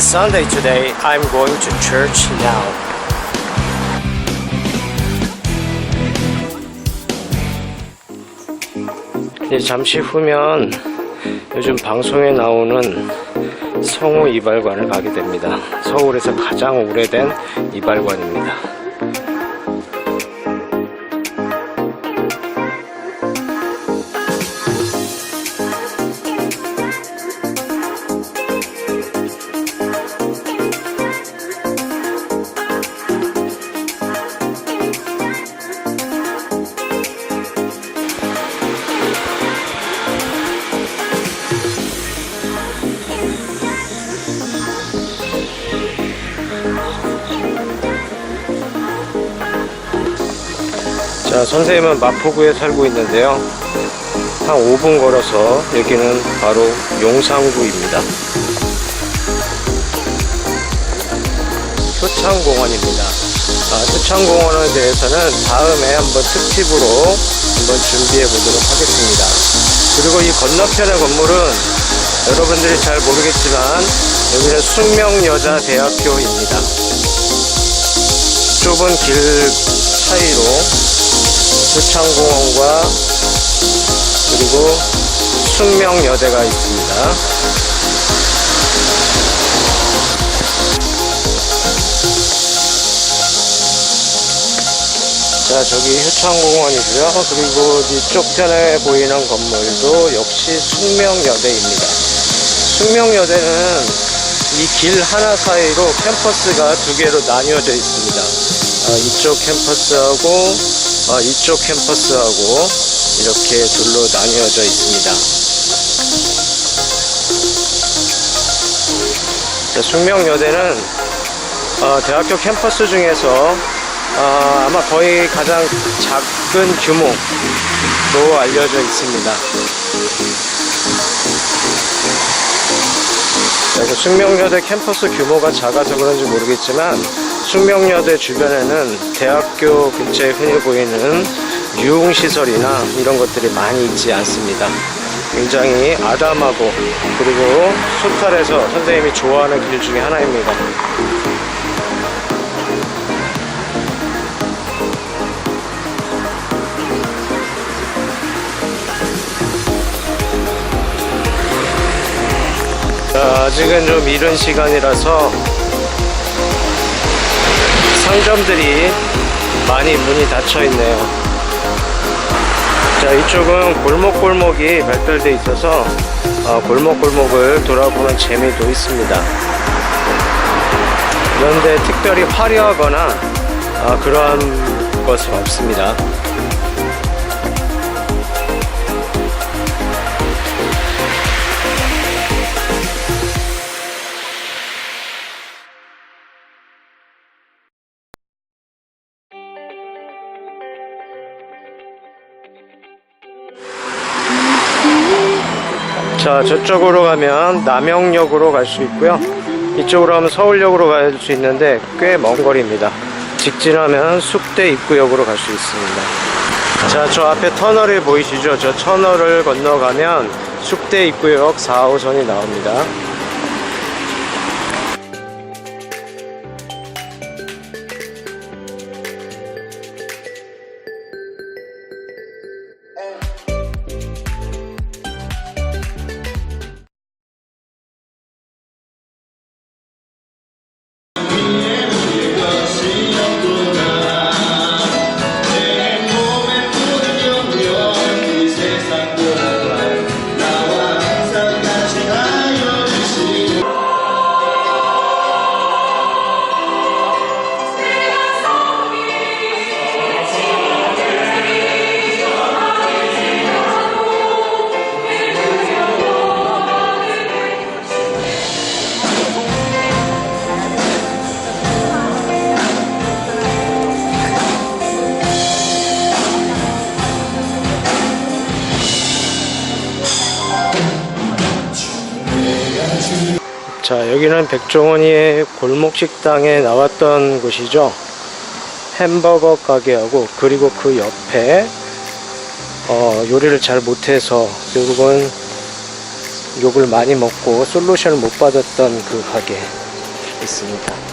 It's Sunday today. I'm going to church now. 이제 잠시 후면 요즘 방송에 나오는 성우 이발관을 가게 됩니다. 서울에서 가장 오래된 이발관입니다. 자, 선생님은 마포구에 살고 있는데요. 한 5분 걸어서 여기는 바로 용산구입니다. 효창공원입니다. 아, 효창공원에 대해서는 다음에 한번 특집으로 한번 준비해 보도록 하겠습니다. 그리고 이 건너편의 건물은 여러분들이 잘 모르겠지만 여기는 숙명여자대학교입니다. 좁은 길 사이로 효창공원과 그리고 숙명여대가 있습니다. 자, 저기 효창공원이고요. 그리고 이쪽 편에 보이는 건물도 역시 숙명여대입니다. 숙명여대는 이 길 하나 사이로 캠퍼스가 두 개로 나뉘어져 있습니다. 아, 이쪽 캠퍼스하고 아, 이쪽 캠퍼스하고 이렇게 둘로 나뉘어져 있습니다. 자, 숙명여대는 어, 대학교 캠퍼스 중에서 어, 아마 거의 가장 작은 규모로 알려져 있습니다. 그래서 숙명여대 캠퍼스 규모가 작아서 그런지 모르겠지만 숙명여대 주변에는 대학교 근처에 흔히 보이는 유흥시설이나 이런 것들이 많이 있지 않습니다. 굉장히 아담하고 그리고 소탈해서 선생님이 좋아하는 길 중에 하나입니다. 자, 아직은 좀 이른 시간이라서 상점들이 많이 문이 닫혀 있네요. 자, 이쪽은 골목골목이 발달돼 있어서 어, 골목골목을 돌아보는 재미도 있습니다. 그런데 특별히 화려하거나 어, 그러한 것은 없습니다. 자, 저쪽으로 가면 남영역으로 갈 수 있고요. 이쪽으로 가면 서울역으로 갈 수 있는데 꽤 먼 거리입니다. 직진하면 숙대 입구역으로 갈 수 있습니다. 자, 저 앞에 터널이 보이시죠? 저 터널을 건너가면 숙대 입구역 4호선이 나옵니다. 여기는 백종원이의 골목 식당에 나왔던 곳이죠. 햄버거 가게하고 그리고 그 옆에 어, 요리를 잘 못해서 결국은 욕을 많이 먹고 솔루션을 못 받았던 그 가게 있습니다.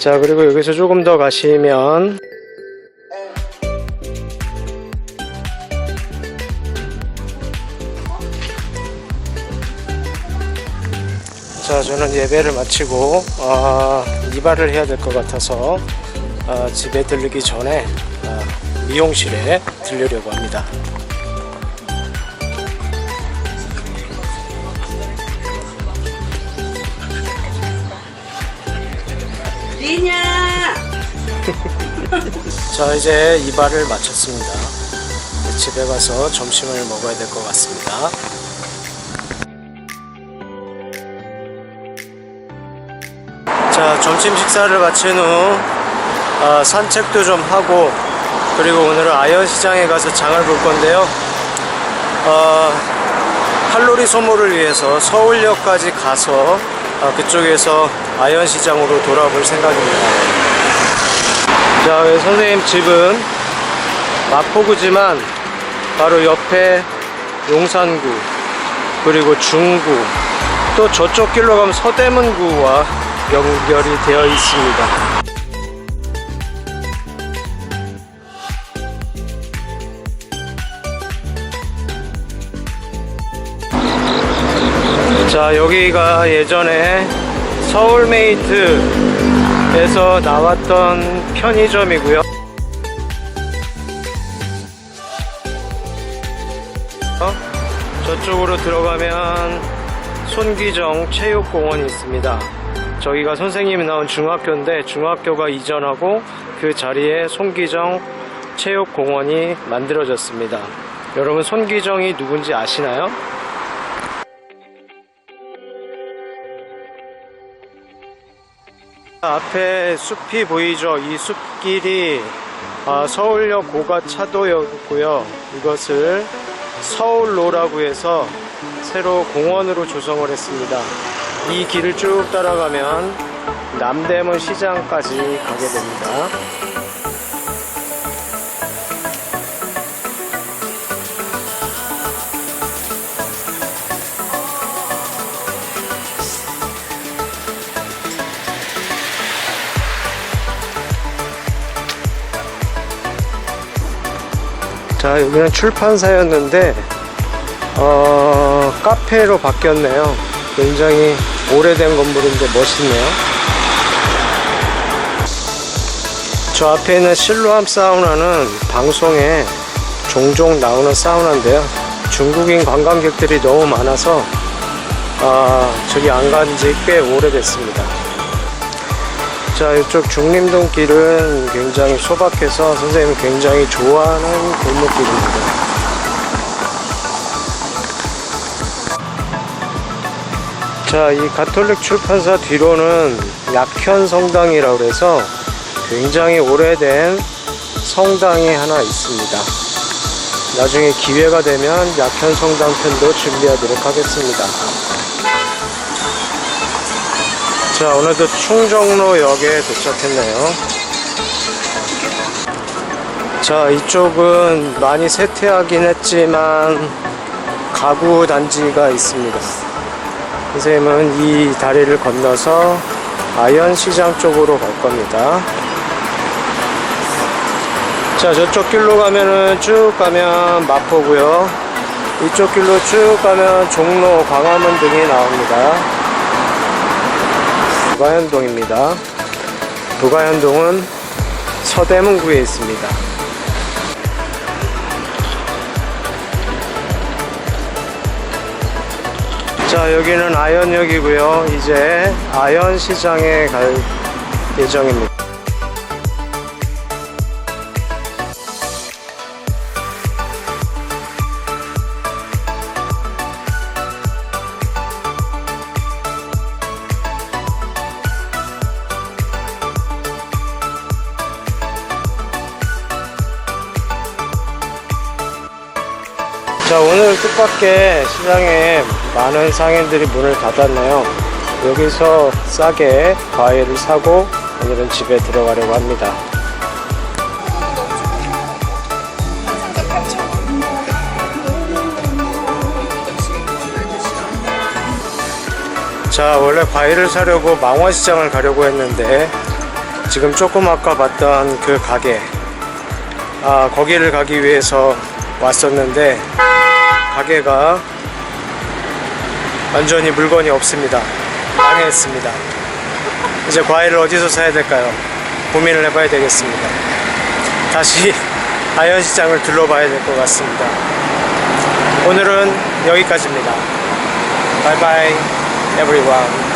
자, 그리고 여기서 조금 더 가시면 자, 저는 예배를 마치고 아, 이발을 해야 될 것 같아서 아, 집에 들르기 전에 아, 미용실에 들르려고 합니다. 리냐 자, 이제 이발을 마쳤습니다. 집에 가서 점심을 먹어야 될 것 같습니다. 자, 점심 식사를 마친 후 아, 산책도 좀 하고 그리고 오늘은 아현시장에 가서 장을 볼 건데요. 어, 칼로리 소모를 위해서 서울역까지 가서 아, 그쪽에서 아현 시장으로 돌아볼 생각입니다. 자, 선생님 집은 마포구지만 바로 옆에 용산구 그리고 중구 또 저쪽 길로 가면 서대문구와 연결이 되어 있습니다. 자, 여기가 예전에 서울메이트에서 나왔던 편의점이고요. 어? 저쪽으로 들어가면 손기정 체육공원이 있습니다. 저기가 선생님이 나온 중학교인데 중학교가 이전하고 그 자리에 손기정 체육공원이 만들어졌습니다. 여러분 손기정이 누군지 아시나요? 앞에 숲이 보이죠? 이 숲길이 아, 서울역 고가 차도였고요. 이것을 서울로라고 해서 새로 공원으로 조성을 했습니다. 이 길을 쭉 따라가면 남대문 시장까지 가게 됩니다. 자, 여기는 출판사였는데, 어, 카페로 바뀌었네요. 굉장히 오래된 건물인데 멋있네요. 저 앞에 있는 실로암 사우나는 방송에 종종 나오는 사우나인데요. 중국인 관광객들이 너무 많아서, 아, 저기 안 간 지 꽤 오래됐습니다. 자, 이쪽 중림동 길은 굉장히 소박해서 선생님이 굉장히 좋아하는 골목길입니다. 자, 이 가톨릭 출판사 뒤로는 약현 성당이라고 그래서 굉장히 오래된 성당이 하나 있습니다. 나중에 기회가 되면 약현 성당 편도 준비하도록 하겠습니다. 자, 오늘도 충정로역에 도착했네요. 자, 이쪽은 많이 쇠퇴하긴 했지만 가구 단지가 있습니다. 선생님은 이 다리를 건너서 아현시장 쪽으로 갈 겁니다. 자, 저쪽 길로 가면은 쭉 가면 마포고요. 이쪽 길로 쭉 가면 종로, 광화문 등이 나옵니다. 부가현동입니다. 부가현동은 서대문구에 있습니다. 자, 여기는 아현역이고요. 이제 아현시장에 갈 예정입니다. 자 오늘 뜻밖의 시장에 많은 상인들이 문을 닫았네요 여기서 싸게 과일을 사고 오늘은 집에 들어가려고 합니다. 자, 원래 과일을 사려고 망화시장을 가려고 했는데 지금 조금 아까 봤던 그 가게 아, 거기를 가기 위해서 왔었는데 가게가 완전히 물건이 없습니다. 망했습니다. 이제 과일을 어디서 사야 될까요? 고민을 해봐야 되겠습니다. 다시 아현시장을 둘러봐야 될 것 같습니다. 오늘은 여기까지입니다. 바이바이, everyone.